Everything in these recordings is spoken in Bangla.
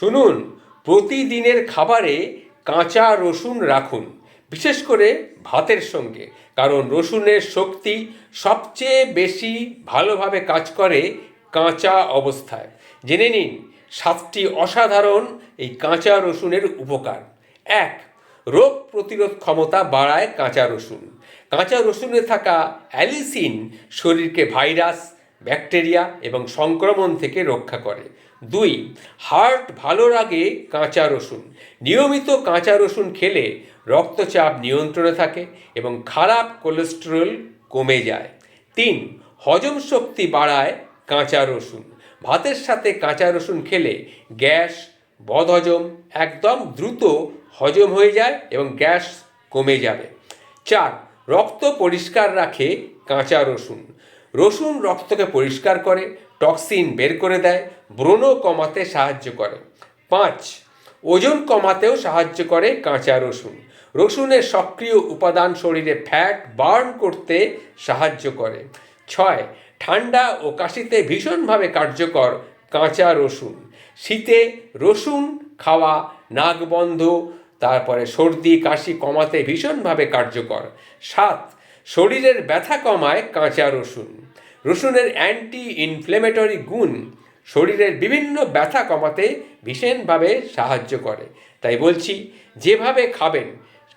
শুনুন, প্রতিদিনের খাবারে কাঁচা রসুন রাখুন, বিশেষ করে ভাতের সঙ্গে, কারণ রসুনের শক্তি সবচেয়ে বেশি ভালোভাবে কাজ করে কাঁচা অবস্থায়। জেনে নিন, সাতটি অসাধারণ এই কাঁচা রসুনের উপকার। এক, রোগ প্রতিরোধ ক্ষমতা বাড়ায় কাঁচা রসুন। কাঁচা রসুনে থাকা অ্যালিসিন শরীরকে ভাইরাস, ব্যাকটেরিয়া এবং সংক্রমণ থেকে রক্ষা করে। দুই, হার্ট ভালো লাগে কাঁচা রসুন। নিয়মিত কাঁচা রসুন খেলে রক্তচাপ নিয়ন্ত্রণে থাকে এবং খারাপ কোলেস্টেরল কমে যায়। তিন, হজম শক্তি বাড়ায় কাঁচা রসুন। ভাতের সাথে কাঁচা রসুন খেলে গ্যাস, বদহজম একদম দ্রুত হজম হয়ে যায় এবং গ্যাস কমে যাবে। চার, রক্ত পরিষ্কার রাখে কাঁচা রসুন। রসুন রক্তকে পরিষ্কার করে, টক্সিন বের করে দেয় ব্রণ কমাতে সাহায্য করে। পাঁচ, ওজন কমাতেও সাহায্য করে কাঁচা রসুন। রসুনের সক্রিয় উপাদান শরীরে ফ্যাট বার্ন করতে সাহায্য করে। ছয়, ঠান্ডা ও কাশিতে ভীষণভাবে কার্যকর কাঁচা রসুন। শীতে রসুন খাওয়া নাক বন্ধ তারপরে সর্দি কাশি কমাতে ভীষণভাবে কার্যকর। সাত শরীরের ব্যথা কমায় কাঁচা রসুন। রসুনের অ্যান্টি ইনফ্লেমেটরি গুণ শরীরের বিভিন্ন ব্যথা কমাতে ভীষণভাবে সাহায্য করে। তাই বলছি, যেভাবে খাবেন,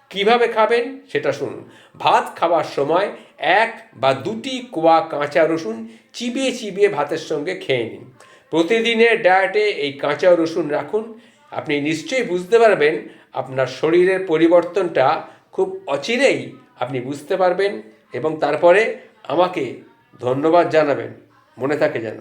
কীভাবে খাবেন সেটা শুনুন। ভাত খাওয়ার সময় এক বা দুটি কোয়া কাঁচা রসুন চিবিয়ে চিবিয়ে ভাতের সঙ্গে খেয়ে নিন। প্রতিদিনের ডায়েটে এই কাঁচা রসুন রাখুন। আপনি নিশ্চয়ই বুঝতে পারবেন আপনার শরীরের পরিবর্তনটা খুব অচিরেই আপনি বুঝতে পারবেন এবং তারপরে আমাকে ধন্যবাদ জানাবেন। মনে থাকে যেন।